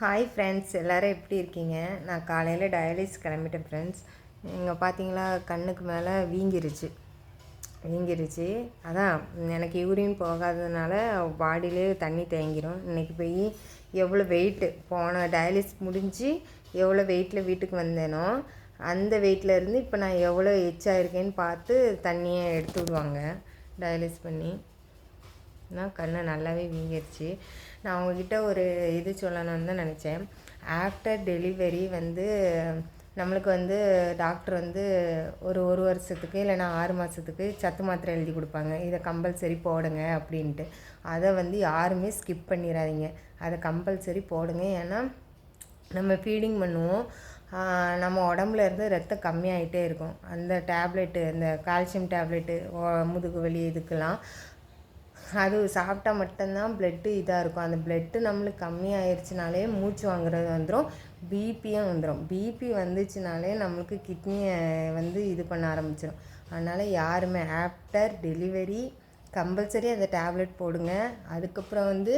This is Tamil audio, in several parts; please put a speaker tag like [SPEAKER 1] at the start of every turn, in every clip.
[SPEAKER 1] ஹாய் ஃப்ரெண்ட்ஸ் எல்லோரும் எப்படி இருக்கீங்க? நான் காலையில் டயாலிஸ் கிளம்பிட்டேன் ஃப்ரெண்ட்ஸ் இங்கே பார்த்தீங்களா கண்ணுக்கு மேலே வீங்கிருச்சு. வீங்கிருச்சு. அதான் எனக்கு யூரின் போகாததுனால பாடியிலே தண்ணி தேங்கிரும். இன்றைக்கி போய் எவ்வளோ வெயிட்டு போன டயாலிஸ் முடிஞ்சு எவ்வளோ வெயிட்டில் வீட்டுக்கு வந்தேனோ அந்த வெயிட்டில் இருந்து இப்போ நான் எவ்வளோ எச்சாயிருக்கேன்னு பார்த்து தண்ணியை எடுத்து விடுவாங்க டயாலிஸ் பண்ணி. நான் கண்ணை நல்லாவே வீங்கிருச்சு. நான் அவங்கக்கிட்ட ஒரு இது சொல்லணும்னு தான் நினச்சேன். ஆஃப்டர் டெலிவரி வந்து நம்மளுக்கு வந்து டாக்டர் வந்து ஒரு ஒரு வருஷத்துக்கு இல்லைனா ஆறு மாதத்துக்கு சத்து மாத்திரை எழுதி கொடுப்பாங்க. இதை கம்பல்சரி போடுங்க அப்படின்ட்டு. அதை வந்து யாருமே ஸ்கிப் பண்ணிடாதீங்க அதை கம்பல்சரி போடுங்க. ஏன்னா நம்ம ஃபீடிங் பண்ணுவோம். நம்ம உடம்புல இருந்து ரத்தம் கம்மியாகிட்டே இருக்கும். அந்த டேப்லெட்டு இந்த கால்சியம் டேப்லெட்டு முதுகு வலி இதுக்கெல்லாம். அது சாப்பிட்டா மட்டும்தான் பிளட்டு இதாக இருக்கும். அந்த பிளட்டு நம்மளுக்கு கம்மியாயிருச்சுனாலே மூச்சு வாங்குறது வந்துடும் பிபியும் வந்துடும் பிபி வந்துச்சுனாலே நம்மளுக்கு கிட்னியை வந்து இது பண்ண ஆரம்பிச்சிடும் அதனால் யாருமே ஆஃப்டர் டெலிவரி கம்பல்சரி அந்த டேப்லெட் போடுங்க. அதுக்கப்புறம் வந்து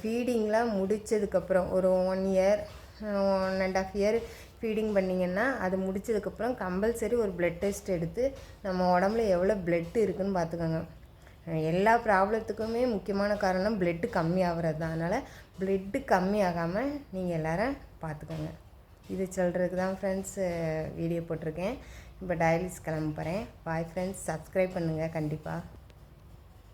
[SPEAKER 1] ஃபீடிங்லாம் முடித்ததுக்கப்புறம் ஒரு one year one and half year feeding பண்ணிங்கன்னா அது முடித்ததுக்கப்புறம் கம்பல்சரி ஒரு ப்ளட் டெஸ்ட் எடுத்து நம்ம உடம்புல எவ்வளோ ப்ளட் இருக்குதுன்னு பார்த்துக்கோங்க. எல்லா ப்ராப்ளத்துக்குமே முக்கியமான காரணம் பிளட்டு கம்மி ஆகிறது தான். அதனால் பிளட்டு கம்மி ஆகாமல் நீங்கள் எல்லோரும் பார்த்துக்கோங்க. இது சொல்கிறதுக்கு தான் ஃப்ரெண்ட்ஸ் வீடியோ போட்டிருக்கேன். இப்போ டயலிஸ் கிளம்ப போகிறேன் பாய் ஃப்ரெண்ட்ஸ் சப்ஸ்கிரைப் பண்ணுங்கள் கண்டிப்பாக